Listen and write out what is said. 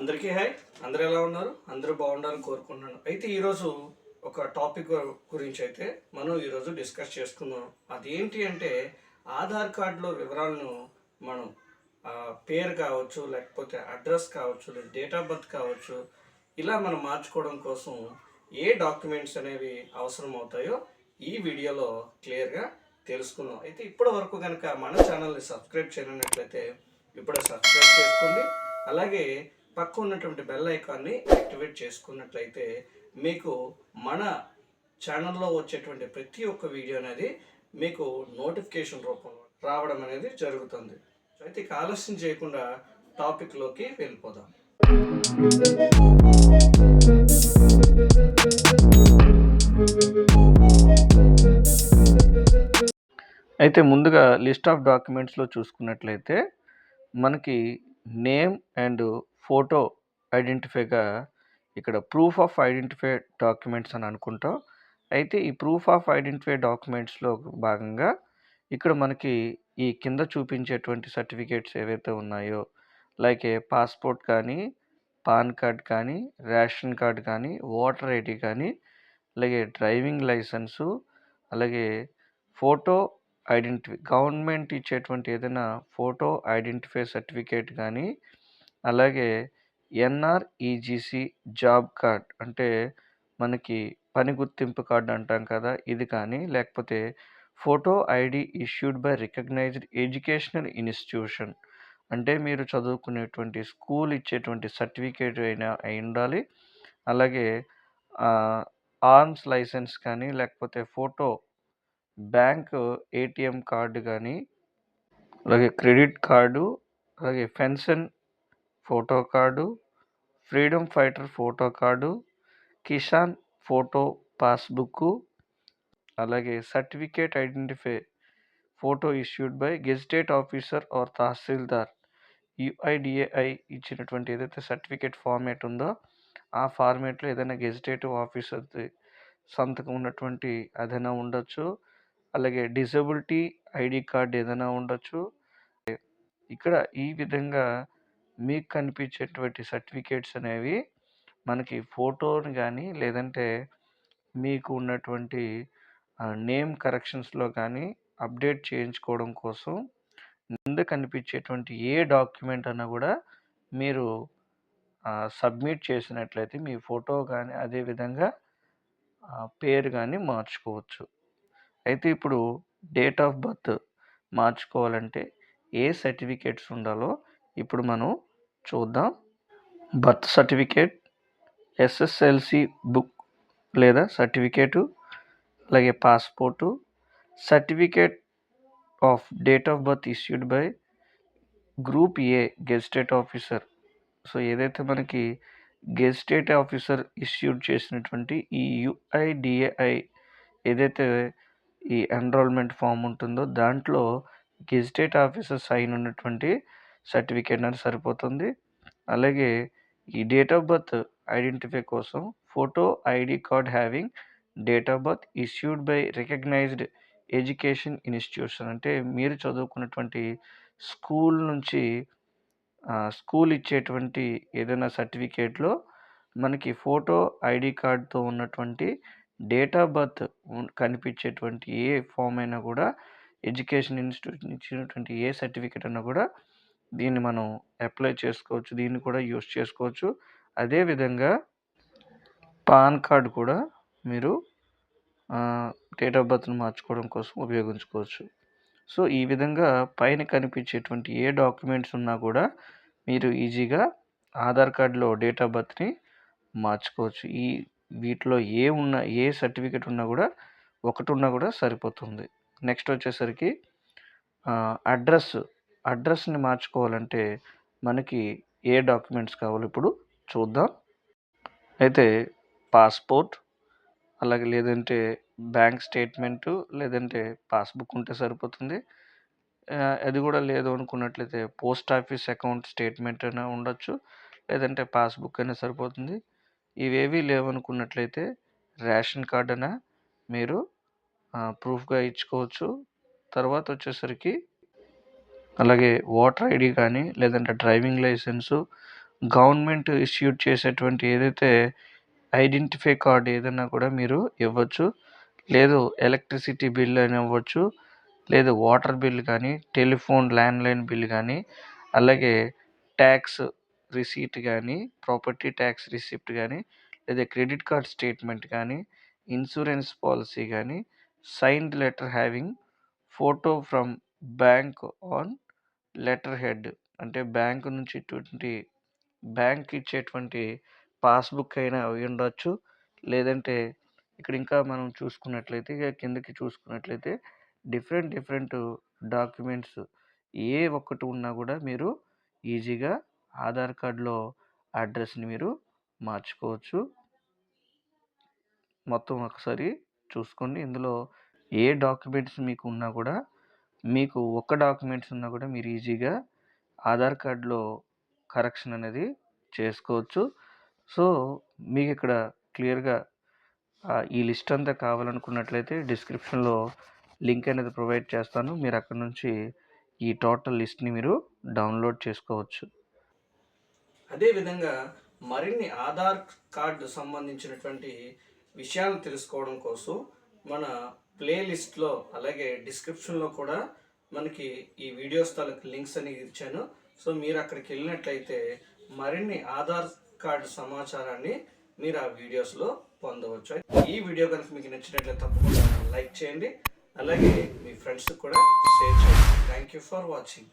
అందరికీ హాయ్. అందరు ఎలా ఉన్నారు? అందరూ బాగుండాలని కోరుకుంటున్నాను. అయితే ఈరోజు ఒక టాపిక్ గురించి అయితే మనం ఈరోజు డిస్కస్ చేసుకుందాం. అదేంటి అంటే ఆధార్ కార్డులో వివరాలను మనం పేరు కావచ్చు లేకపోతే అడ్రస్ కావచ్చు లేదా డేట్ ఆఫ్ బర్త్ కావచ్చు ఇలా మనం మార్చుకోవడం కోసం ఏ డాక్యుమెంట్స్ అనేవి అవసరం అవుతాయో ఈ వీడియోలో క్లియర్గా తెలుసుకుందాం. అయితే ఇప్పటి వరకు కనుక మన ఛానల్ని సబ్స్క్రైబ్ చేయనట్లయితే ఇప్పుడే సబ్స్క్రైబ్ చేసుకోండి. అలాగే పక్క ఉన్నటువంటి బెల్ ఐకాన్ని యాక్టివేట్ చేసుకున్నట్లయితే మీకు మన ఛానల్లో వచ్చేటువంటి ప్రతి ఒక్క వీడియో అనేది మీకు నోటిఫికేషన్ రూపంలో రావడం అనేది జరుగుతుంది. అయితే ఇక ఆలస్యం చేయకుండా టాపిక్లోకి వెళ్ళిపోదాం. అయితే ముందుగా లిస్ట్ ఆఫ్ డాక్యుమెంట్స్లో చూసుకున్నట్లయితే మనకి నేమ్ అండ్ ఫోటో ఐడెంటిఫైగా ఇక్కడ ప్రూఫ్ ఆఫ్ ఐడెంటిఫై డాక్యుమెంట్స్ అని అనుకుంటాం. అయితే ఈ ప్రూఫ్ ఆఫ్ ఐడెంటిఫై డాక్యుమెంట్స్లో భాగంగా ఇక్కడ మనకి ఈ కింద చూపించేటువంటి సర్టిఫికేట్స్ ఏవైతే ఉన్నాయో లైక్ పాస్పోర్ట్ కానీ పాన్ కార్డ్ కానీ రేషన్ కార్డ్ కానీ ఓటర్ ఐడి కానీ అలాగే డ్రైవింగ్ లైసెన్సు అలాగే ఫోటో ఐడెంటిఫై గవర్నమెంట్ ఇచ్చేటువంటి ఏదైనా ఫోటో ఐడెంటిఫై సర్టిఫికేట్ కానీ అలాగే ఎన్ఆర్ఈజీసీ జాబ్ కార్డ్ అంటే మనకి పని గుర్తింపు కార్డు అంటాం కదా ఇది కానీ లేకపోతే photo ID issued by recognised educational institution. అంటే మీరు చదువుకునేటువంటి స్కూల్ ఇచ్చేటువంటి సర్టిఫికేట్ అయినా అయి ఉండాలి. అలాగే ఆర్మ్స్ లైసెన్స్ కానీ లేకపోతే ఫోటో బ్యాంక్ ఏటీఎం కార్డు కానీ అలాగే క్రెడిట్ కార్డు అలాగే pension photo card freedom fighter photo card Kisan photo passbook అలాగే certificate identify photo issued by gazetted officer or Tahsildar. UIDAI ఇచ్చినటువంటి ఏదైతే సర్టిఫికేట్ ఫార్మేట్ ఉందో ఆ ఫార్మేట్లో ఏదైనా గెజిటేటివ్ ఆఫీసర్ది సంతకం ఉన్నటువంటి అదైనా ఉండొచ్చు. అలాగే డిజబిలిటీ ఐడి కార్డ్ ఏదైనా ఉండొచ్చు. ఇక్కడ ఈ విధంగా మీకు కనిపించేటువంటి సర్టిఫికేట్స్ అనేవి మనకి ఫోటోని కానీ లేదంటే మీకు ఉన్నటువంటి నేమ్ కరెక్షన్స్లో కానీ అప్డేట్ చేయించుకోవడం కోసం ముందు కనిపించేటువంటి ఏ డాక్యుమెంట్ అన్నా కూడా మీరు సబ్మిట్ చేసినట్లయితే మీ ఫోటో కానీ అదేవిధంగా పేరు కానీ మార్చుకోవచ్చు. అయితే ఇప్పుడు డేట్ ఆఫ్ బర్త్ మార్చుకోవాలంటే ఏ సర్టిఫికేట్స్ ఉండాలో ఇప్పుడు మనం చూద్దాం. బర్త్ సర్టిఫికేట్ ఎస్ఎస్ఎల్సి బుక్ లేదా సర్టిఫికేటు అలాగే passport. Certificate of date of birth issued by group A gazetted officer. So ఏదైతే మనకి గెజిటేట్ ఆఫీసర్ ఇష్యూడ్ చేసినటువంటి ఈ యుఐడిఏఐ ఏదైతే ఈ ఎన్రోల్మెంట్ ఫామ్ ఉంటుందో దాంట్లో గెజిటేట్ ఆఫీసర్ సైన్ ఉన్నటువంటి సర్టిఫికేట్ అనేది సరిపోతుంది. అలాగే ఈ డేట్ ఆఫ్ బర్త్ ఐడెంటిఫై కోసం photo ID card having date of birth issued by recognised education institution. అంటే మీరు చదువుకున్నటువంటి స్కూల్ నుంచి స్కూల్ ఇచ్చేటువంటి ఏదైనా సర్టిఫికేట్లో మనకి ఫోటో ఐడి కార్డ్తో ఉన్నటువంటి డేట్ ఆఫ్ బర్త్ కనిపించేటువంటి ఏ ఫామ్ అయినా కూడా ఎడ్యుకేషన్ ఇన్స్టిట్యూట్ ఇచ్చినటువంటి ఏ సర్టిఫికేట్ అయినా కూడా దీన్ని మనం అప్లై చేసుకోవచ్చు దీన్ని కూడా యూస్ చేసుకోవచ్చు. అదేవిధంగా పాన్ కార్డ్ కూడా మీరు డేట్ ఆఫ్ బర్త్ను మార్చుకోవడం కోసం ఉపయోగించుకోవచ్చు. సో ఈ విధంగా పైన కనిపించేటువంటి ఏ డాక్యుమెంట్స్ ఉన్నా కూడా మీరు ఈజీగా ఆధార్ కార్డులో డేట్ ఆఫ్ బర్త్ని మార్చుకోవచ్చు. ఈ వీటిలో ఏ ఉన్న ఏ సర్టిఫికేట్ ఉన్నా కూడా ఒకటి ఉన్నా కూడా సరిపోతుంది. నెక్స్ట్ వచ్చేసరికి అడ్రస్ అడ్రస్ని మార్చుకోవాలంటే మనకి ఏ డాక్యుమెంట్స్ కావాలో ఇప్పుడు చూద్దాం. అయితే పాస్పోర్ట్ అలాగే లేదంటే బ్యాంక్ స్టేట్మెంటు లేదంటే పాస్బుక్ ఉంటే సరిపోతుంది. అది కూడా లేదు అనుకున్నట్లయితే పోస్ట్ ఆఫీస్ అకౌంట్ స్టేట్మెంట్ అయినా ఉండొచ్చు లేదంటే పాస్బుక్ అయినా సరిపోతుంది. ఇవేవి లేవనుకున్నట్లయితే రేషన్ కార్డ్ అయినా మీరు ప్రూఫ్గా ఇచ్చుకోవచ్చు. తర్వాత వచ్చేసరికి అలాగే ఓటర్ ఐడి కానీ లేదంటే డ్రైవింగ్ లైసెన్సు గవర్నమెంట్ ఇష్యూ చేసేటువంటి ఏదైతే ఐడెంటిఫై కార్డ్ ఏదన్నా కూడా మీరు ఇవ్వచ్చు. లేదు ఎలక్ట్రిసిటీ బిల్ అని ఇవ్వచ్చు. లేదు వాటర్ బిల్ కానీ టెలిఫోన్ ల్యాండ్లైన్ బిల్ కానీ అలాగే ట్యాక్స్ రిసీట్ కానీ ప్రాపర్టీ ట్యాక్స్ రిసిప్ట్ కానీ లేదా క్రెడిట్ కార్డ్ స్టేట్మెంట్ కానీ ఇన్సూరెన్స్ పాలసీ కానీ signed letter having photo from bank on letter head. అంటే బ్యాంకు నుంచి ఇటువంటి బ్యాంక్ ఇచ్చేటువంటి పాస్బుక్ అయినా అయి ఉండొచ్చు. లేదంటే ఇక్కడ ఇంకా మనం చూసుకున్నట్లయితే ఇక కిందకి చూసుకున్నట్లయితే డిఫరెంట్ డిఫరెంట్ డాక్యుమెంట్స్ ఏ ఒక్కటి ఉన్నా కూడా మీరు ఈజీగా ఆధార్ కార్డులో అడ్రస్ని మీరు మార్చుకోవచ్చు. మొత్తం ఒకసారి చూసుకోండి. ఇందులో ఏ డాక్యుమెంట్స్ మీకు ఉన్నా కూడా మీకు ఒక్క డాక్యుమెంట్స్ ఉన్నా కూడా మీరు ఈజీగా ఆధార్ కార్డులో కరెక్షన్ అనేది చేసుకోవచ్చు. సో మీకు ఇక్కడ క్లియర్గా ఈ లిస్ట్ అంతా కావాలనుకున్నట్లయితే డిస్క్రిప్షన్లో లింక్ అనేది ప్రొవైడ్ చేస్తాను. మీరు అక్కడ నుంచి ఈ టోటల్ లిస్ట్ని మీరు డౌన్లోడ్ చేసుకోవచ్చు. అదేవిధంగా మరిన్ని ఆధార్ కార్డు సంబంధించినటువంటి విషయాలు తెలుసుకోవడం కోసం మన ప్లేలిస్ట్లో అలాగే డిస్క్రిప్షన్లో కూడా మనకి ఈ వీడియోస్ తాలూకు లింక్స్ అనేవి ఇచ్చాను. సో మీరు అక్కడికి వెళ్ళినట్లయితే మరిన్ని ఆధార్ కార్డు సమాచారాన్ని మీరు ఆ వీడియోస్లో పొందవచ్చు. ఈ వీడియో కనుక మీకు నచ్చినట్లయితే తప్పకుండా లైక్ చేయండి. అలాగే మీ ఫ్రెండ్స్కి కూడా షేర్ చేయండి. Thank you for watching